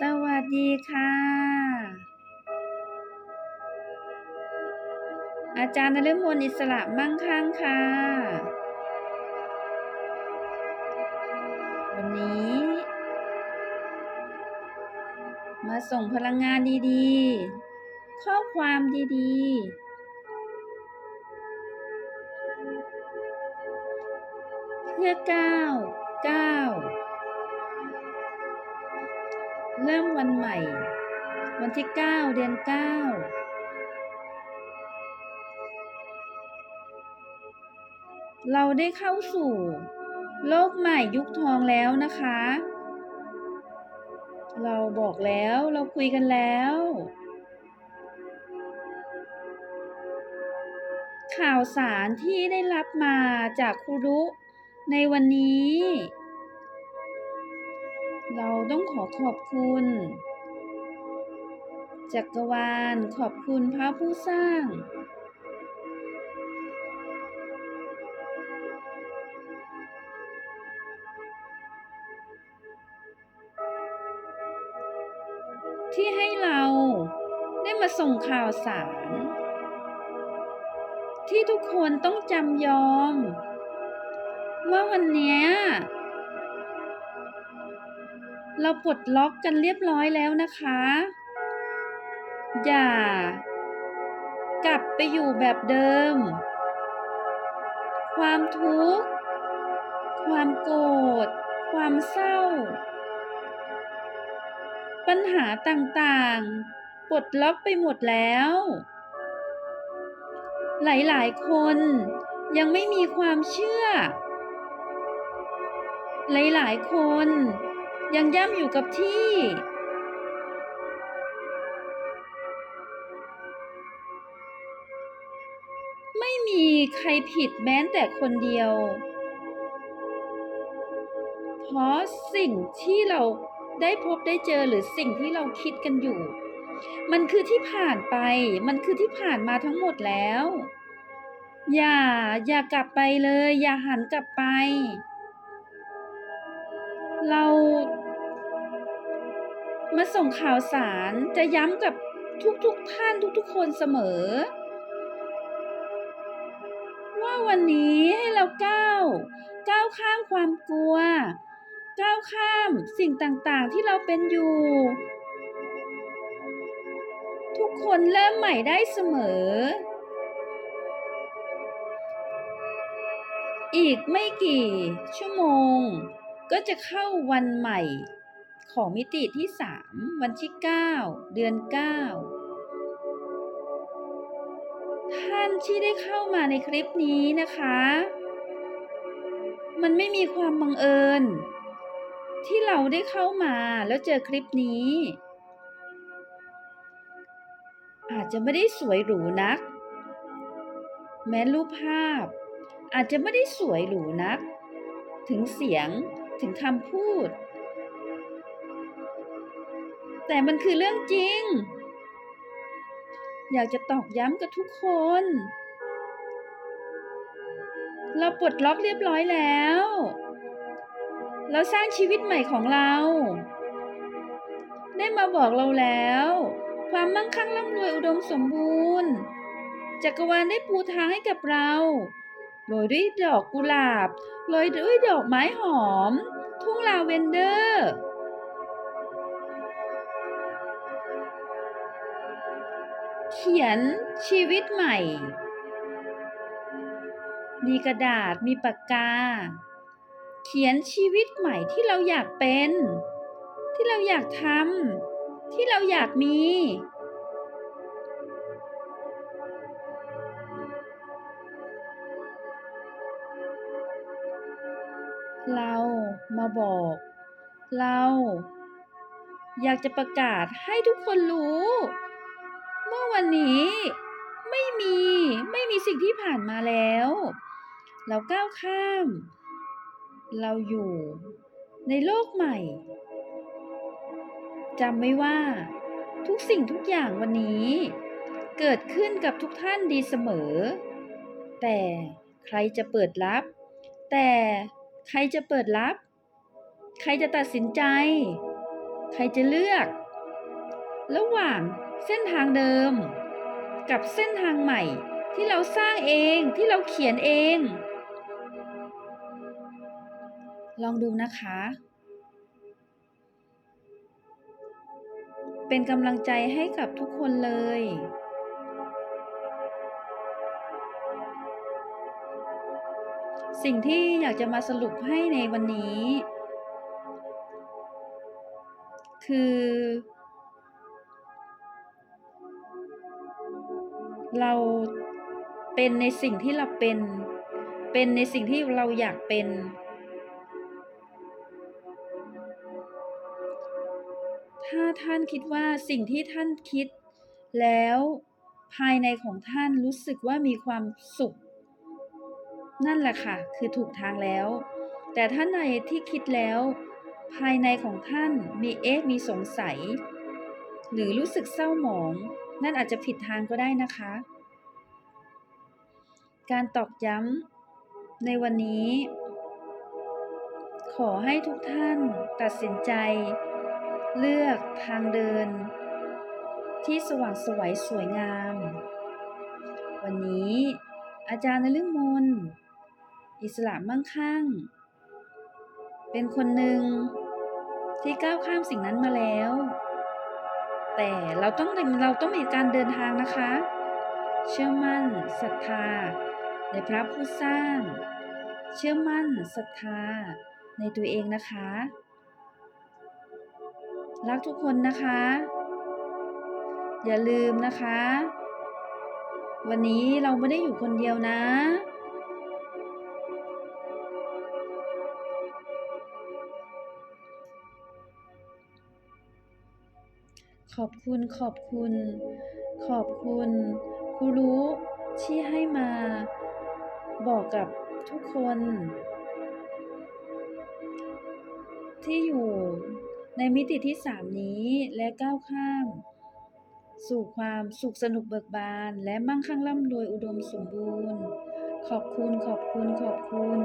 สวัสดีค่ะ อาจารย์นฤมลอิสระมั่งคั่งค่ะ วันนี้ มาส่งพลังงานดีๆ ข้อความดีๆเพื่อก้าวก้าว เริ่มวันใหม่ วันที่ 9 เดือน 9 เราได้เข้าสู่ โลกใหม่ยุคทองแล้วนะคะ เราบอกแล้วเราคุยกันแล้ว ข่าวสารที่ได้รับมาจากครูรุในวันนี้ ต้องขอขอบคุณ จักรวาลขอบคุณพระผู้สร้าง ที่ให้เราได้มาส่งข่าวสาร ที่ทุกคนต้องจำยอม ว่าวันนี้ เราปลดล็อกกันเรียบร้อยแล้วนะคะ อย่า กลับไปอยู่แบบเดิม ความทุกข์ ความโกรธ ความเศร้า ปัญหาต่างๆ ปลดล็อกไปหมดแล้ว หลายๆ คนยังไม่มีความเชื่อ หลายๆ คน ยังย่ำอยู่กับที่ ไม่มีใครผิดแม้แต่คนเดียว เพราะสิ่งที่เราได้พบได้เจอหรือสิ่งที่เราคิดกันอยู่ มันคือที่ผ่านไป มันคือที่ผ่านมาทั้งหมดแล้ว อย่าอย่ากลับไปเลย อย่าหันกลับไป เรา มาส่งข่าวสารจะย้ำกับทุกๆทท่านทุกๆ คนเสมอ ว่าวันนี้ให้เราก้าวก้าวข้ามความกลัว ก้าวข้ามสิ่งต่างๆที่เราเป็นอยู่ ทุกคนเริ่มใหม่ได้เสมอ อีกไม่กี่ชั่วโมง ก็จะเข้าวันใหม่ ของมิติที่ 3 วันที่ 9 เดือน 9 ท่านที่ได้เข้ามาในคลิปนี้นะคะ มันไม่มีความบังเอิญ ที่เราได้เข้ามาแล้วเจอคลิปนี้ อาจจะไม่ได้สวยหรูนัก แม้รูปภาพ อาจจะไม่ได้สวยหรูนัก ถึงเสียงถึงคำพูด แต่มันคือเรื่องจริง อยากจะตอกย้ำกับทุกคน เราปลดล็อกเรียบร้อยแล้ว เราสร้างชีวิตใหม่ของเรา ได้มาบอกเราแล้ว ความมั่งคั่งร่ำรวยอุดมสมบูรณ์ จักรวาลได้ปูทางให้กับเราโรยด้วยดอกกุหลาบโรยด้วยดอกไม้หอม ทุ่งลาเวนเดอร์ เขียนชีวิตใหม่ มีกระดาษมีปากกา เขียนชีวิตใหม่ที่เราอยากเป็น ที่เราอยากทำที่เราอยากมี เรามาบอก เรา อยากจะประกาศให้ทุกคนรู้ เมื่อวันนี้ไม่มีไม่มีสิ่งที่ผ่านมาแล้ว เราก้าวข้าม เราอยู่ในโลกใหม่จำไว้ว่าทุกสิ่งทุกอย่างวันนี้ เกิดขึ้นกับทุกท่านดีเสมอ แต่ใครจะเปิดรับ แต่ใครจะเปิดรับ ใครจะตัดสินใจ ใครจะเลือก ระหว่างเส้นทางเดิม กับเส้นทางใหม่ที่เราสร้างเองที่เราเขียนเอง ลองดูนะคะ เป็นกำลังใจให้กับทุกคนเลย สิ่งที่อยากจะมาสรุปให้ในวันนี้ คือ เราเป็นในสิ่งที่เราเป็น เป็นในสิ่งที่เราอยากเป็น ถ้าท่านคิดว่าสิ่งที่ท่านคิด แล้วภายในของท่านรู้สึกว่ามีความสุข นั่นแหละค่ะ คือถูกทางแล้ว แต่ถ้านในที่คิดแล้ว ภายในของท่านมีเอ๊ะมีสงสัย หรือรู้สึกเศร้าหมอง นั่นอาจจะผิดทางก็ได้นะคะ การตอกย้ำในวันนี้ ขอให้ทุกท่านตัดสินใจ เลือกทางเดิน ที่สว่างสวยสวยงาม วันนี้ อาจารย์นฤมลอิสระมั่งคั่ง เป็นคนหนึ่งที่ก้าวข้ามสิ่งนั้นมาแล้ว แต่เราต้องเราต้องมีการเดินทางนะคะ เชื่อมั่นศรัทธา ในพระผู้สร้าง เชื่อมั่นศรัทธา ในตัวเองนะคะ รักทุกคนนะคะ อย่าลืมนะคะ วันนี้เราไม่ได้อยู่คนเดียวนะ ขอบคุณขอบคุณ ขอบคุณครูรู้ที่ให้มาบอกกับทุกคน ที่อยู่ในมิติที่สามนี้และก้าวข้าม สู่ความสุขสนุกเบิกบาน และมั่งคั่งร่ำรวยอุดมสมบูรณ์ ขอบคุณขอบคุณขอบคุณ